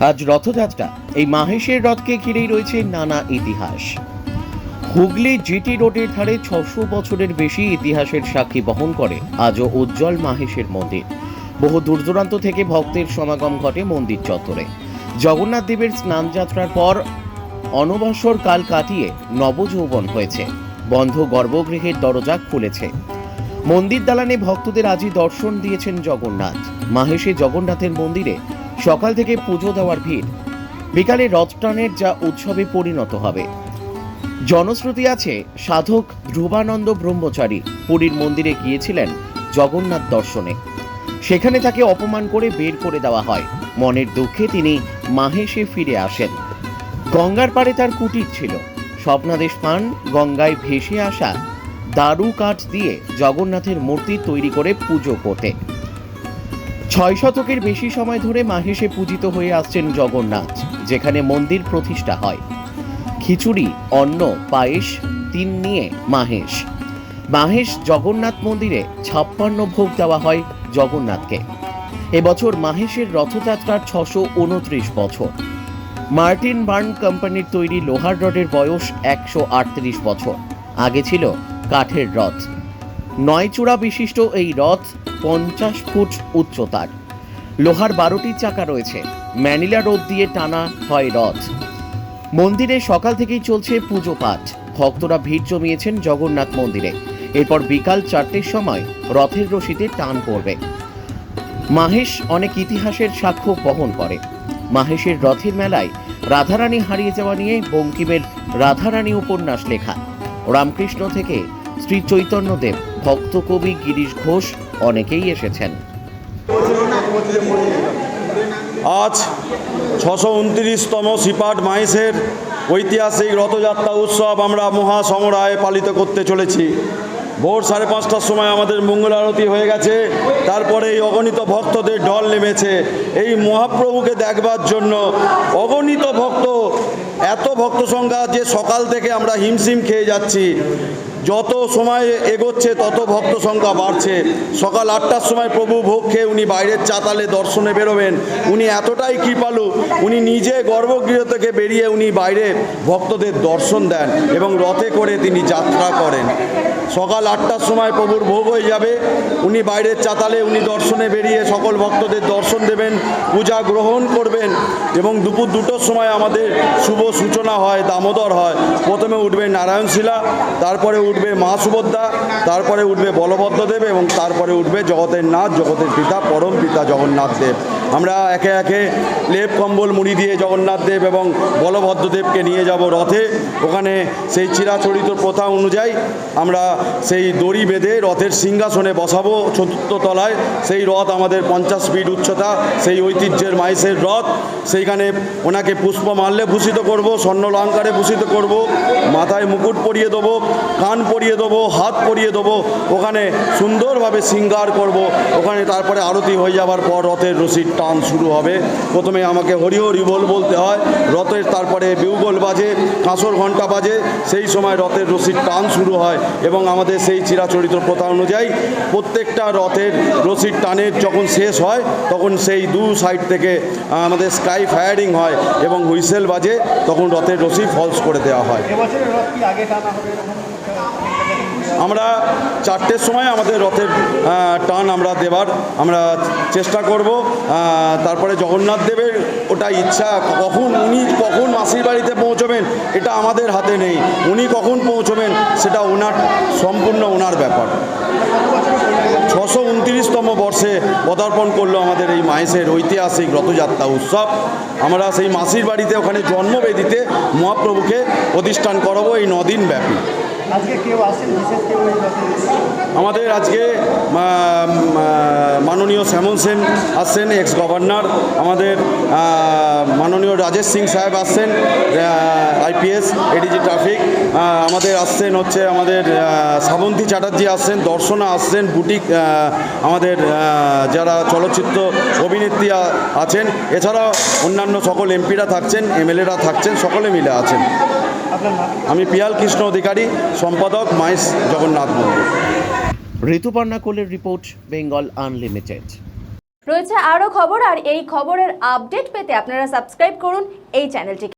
আজ রথযাত্রা। এই মাহেশের রথকে ঘিরেই রয়েছে নানা ইতিহাস। হুগলি জিটি রোডের ধারে ছশো বছরের বেশি ইতিহাসের সাক্ষী বহন করে আজও উজ্জ্বল মাহেশের মন্দির। বহু দূরদূরান্ত থেকে ভক্তের সমাগম ঘটে মন্দির চত্বরে। জগন্নাথ দেবের স্নান যাত্রার পর অনবসর কাল কাটিয়ে নবযৌবন হয়েছে। বন্ধ গর্ভগৃহের দরজা খুলেছে। মন্দির দালানে ভক্তদের আজই দর্শন দিয়েছেন জগন্নাথ। মাহেশে জগন্নাথের মন্দিরে সকাল থেকে পুজো দেওয়ার ভিড়। বিকালে রথ টানের যা উৎসবে পরিণত হবে। জনশ্রুতি আছে, সাধক ধ্রুবানন্দ ব্রহ্মচারী পুরীর মন্দিরে গিয়েছিলেন জগন্নাথ দর্শনে। সেখানে তাকে অপমান করে বের করে দেওয়া হয়। মনের দুঃখে তিনি মাহেশে ফিরে আসেন। গঙ্গার পাড়ে তার কুটির ছিল। স্বপ্নাদেশ পান, গঙ্গায় ভেসে আসা দারু কাঠ দিয়ে জগন্নাথের মূর্তি তৈরি করে পুজো করতে ছয় শতকের বেশি সময় ধরে মাহেশে পূজিত হয়ে আসছেন জগন্নাথ, যেখানে মন্দির প্রতিষ্ঠা হয়। খিচুড়ি, অন্ন, পায়েস, তিন নিয়ে মাহেশ। মাহেশ জগন্নাথ মন্দিরে ছাপ্পান্ন ভোগ দেওয়া হয় জগন্নাথকে। এবছর মাহেশের রথযাত্রার ছশো উনত্রিশ বছর। মার্টিন বার্ন কোম্পানির তৈরি লোহার রডের বয়স একশো আটত্রিশ বছর। আগে ছিল কাঠের রথ। নয় চূড়া বিশিষ্ট এই রথ পঞ্চাশ ফুট উচ্চতার। লোহার বারোটি চাকা রয়েছে। ম্যানিলা রোদ দিয়ে টানা হয় রথ। মন্দিরে সকাল থেকেই চলছে পুজো পাঠ। ভক্তরা ভিড় জমিয়েছেন জগন্নাথ মন্দিরে। এরপর বিকাল চারটের সময় রথের রশিতে টান পড়বে। মাহেশ অনেক ইতিহাসের সাক্ষ্য বহন করে। মাহেশের রথের মেলায় রাধারানী হারিয়ে যাওয়া নিয়ে বঙ্কিমের রাধারানী উপন্যাস লেখা। রামকৃষ্ণ থেকে শ্রী চৈতন্যদেব ভক্ত কবি গিরিশ ঘোষ অনেকেই এসেছেন। আজ ছশো উনত্রিশতম সিপাট মাইসের ঐতিহাসিক রথযাত্রা উৎসব আমরা মহাসমরায় পালিত করতে চলেছি। ভোর সাড়ে পাঁচটার সময় আমাদের মঙ্গল আরতি হয়ে গেছে, তারপরে এই অগণিত ভক্তদের ঢল নেমেছে। এই মহাপ্রভুকে দেখবার জন্য অগণিত ভক্ত, এত ভক্ত সংখ্যা যে সকাল থেকে আমরা হিমশিম খেয়ে যাচ্ছি। যত সময় এগোচ্ছে, তত ভক্ত সংখ্যা বাড়ছে। সকাল আটটার সময় প্রভু ভোগ খেয়ে উনি বাইরের চাতালে দর্শনে বেরোবেন। উনি এতটাই কৃপালু, উনি নিজে গর্ভগৃহ থেকে বেরিয়ে উনি বাইরে ভক্তদের দর্শন দেন এবং রথে করে তিনি যাত্রা করেন। সকাল আটটার সময় প্রভুর ভোগ হয়ে যাবে। উনি বাইরের চাতালে উনি দর্শনে বেরিয়ে সকল ভক্তদের দর্শন দেবেন, পূজা গ্রহণ করবেন এবং দুপুর দুটোর সময় আমাদের শুভ সূচনা হয়, দামোদর হয়। প্রথমে উঠবে নারায়ণশিলা, তারপরে উঠবে মা সুভদ্রা, তারপরে উঠবে বলভদ্রদেব এবং তারপরে উঠবে জগতের নাথ, জগতের পিতা, পরম পিতা জগন্নাথ দেব। আমরা একে একে লেপ, কম্বল, মুড়ি দিয়ে জগন্নাথ দেব এবং বলভদ্রদেবকে নিয়ে যাব রথে। ওখানে সেই চিরাচরিত প্রথা অনুযায়ী আমরা সেই দড়ি বেঁধে রথের সিংহাসনে বসাবো চতুর্থ তলায়। সেই রথ আমাদের পঞ্চাশ ফিট উচ্চতা, সেই ঐতিহ্যের মাইসের রথ। সেইখানে ওনাকে পুষ্প মারলে ভূষিত করব, স্বর্ণ লঙ্কারে ভূষিত করব, মাথায় মুকুট পরিয়ে দেবো, কান পরিয়ে দেবো, হাত পরিয়ে দেবো, ওখানে সুন্দরভাবে শৃঙ্গার করব, ওখানে তারপরে আরতি হয়ে যাওয়ার পর রথের রশির টান শুরু হবে। প্রথমে আমাকে হরি হরি বল বলতে হয়, রথের তারপরে বিউগল বাজে, কাঁসর ঘণ্টা বাজে, সেই সময় রথের রশির টান শুরু হয় এবং আমাদের সেই চিরাচরিত প্রথা অনুযায়ী প্রত্যেকটা রথের রশির টানের যখন শেষ হয়, তখন সেই দু সাইড থেকে আমাদের স্কাই ফায়ারিং হয় এবং হুইসেল বাজে, তখন রথের রশি ফলস করে দেওয়া হয়। আমরা চারটের সময় আমাদের রথের টান আমরা দেবার, আমরা চেষ্টা করব। তারপরে জগন্নাথ দেবের ওটা ইচ্ছা, কখন উনি কখন মাসির বাড়িতে পৌঁছবেন, এটা আমাদের হাতে নেই। উনি কখন পৌঁছবেন, সেটা ওনার, সম্পূর্ণ ওনার ব্যাপার। ছশো উনত্রিশতম বর্ষে পদার্পণ করল আমাদের এই মাহেশের ঐতিহাসিক রথযাত্রা উৎসব। আমরা সেই মাসির বাড়িতে ওখানে জন্মবেদিতে মহাপ্রভুকে প্রতিষ্ঠান করাবো এই নদিন ব্যাপী। আমাদের আজকে মাননীয় শ্যামল সেন আসছেন এক্স গভর্নর আমাদের মাননীয় রাজেশ সিং সাহেব আসছেন আইপিএস এডিজি ট্রাফিক আমাদের আসছেন হচ্ছে আমাদের শ্রাবন্তী চ্যাটার্জি আসছেন দর্শনা আসছেন বুটিক আমাদের যারা চলচ্চিত্র অভিনেত্রী আছেন। এছাড়া অন্যান্য সকল এমপিরা থাকছেন এমএলএরা থাকছেন সকলে মিলে আছেন। আমি পিয়াল কৃষ্ণ অধিকারী সম্পাদক মাইস জগন্নাথ মন্দির। ঋতুপর্ণা কোলের রিপোর্ট বেঙ্গল আনলিমিটেড। রয়েছে আরও খবর আর এই খবরের আপডেট পেতে আপনারা সাবস্ক্রাইব করুন এই চ্যানেলটিকে।